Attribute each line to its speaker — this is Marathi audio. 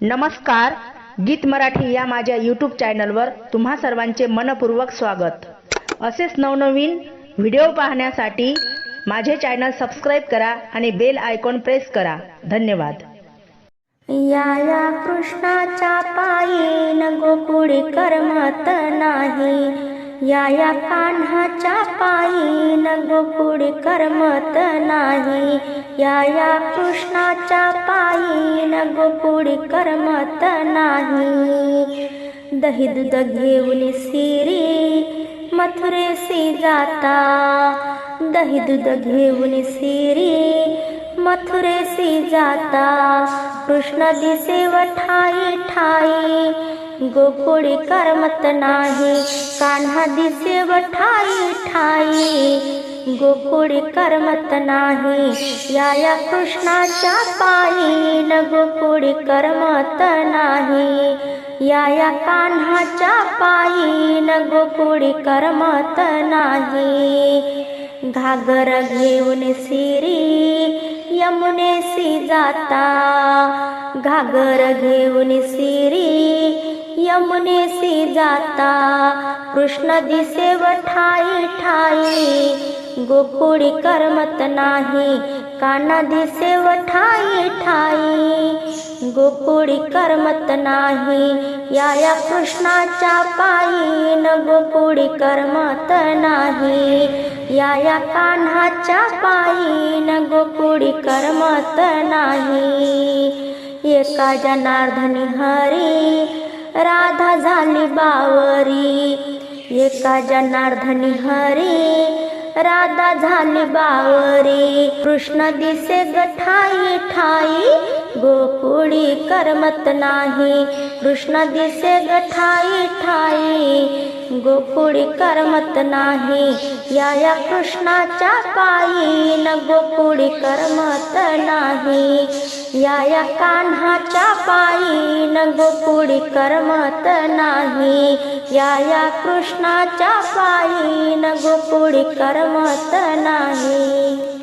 Speaker 1: नमस्कार गीत मराठी या माझ्या यूट्यूब चॅनलवर तुम्हा सर्वांचे मनपूर्वक स्वागत. असेच नवनवीन व्हिडिओ पाहण्यासाठी माझे चॅनल सबस्क्राईब करा आणि बेल आयकॉन प्रेस करा. धन्यवाद.
Speaker 2: या या कृष्णाच्या पायीन गोकुळी करमत नाही. या या कान्हाच्या पायी गोकुळी करमत नाही. या या कृष्णाच्या पायी गोकुळी करमत नाही. दही दूध घेऊन सिरी मथुरेसी जाता. दही दूध घेऊन सिरी मथुरेसी जाता. कृष्ण दिसे व ठाई ठाई गोकुळी करमत नाही कान्हा दिसे व ठाई. ठाई गोकुळी करमत नाही या या कृष्णाच्या पायीन गोकुळी करमत नाही. या या कान्हाच्या पायीन गोकुळी करमत नाही. घागर घेऊन सिरी यमुनेसी जाता. घागर घेऊन सिरी यमुनेसी जाता कृष्ण दिसे व ठाई। ठाई गोकुळी करमत नाही काना दिसे व ठाई। ठाई गोकुळी करमत नाही या या कृष्णाच्या पायीन गोकुळी करमत नाही। या या कान्हाच्या पायीन गोकुळी करमत नाही। एका जनार्दनी हरी राधा झाली बावरी. एका जनार्दनी हरी राधा झाली बावरी. कृष्ण दिसे गठाई ठाई गोकुळी करमत नाही. कृष्ण दिसे गठाई ठाई गोकुळी करमत नाही. या या कृष्णाच्या पायीन गोकुळी करमत नाही. या या कान्हाच्या पायीन गोकुळी करमत नाही. या या कृष्णाच्या पायीन गोकुळी करमत नाही.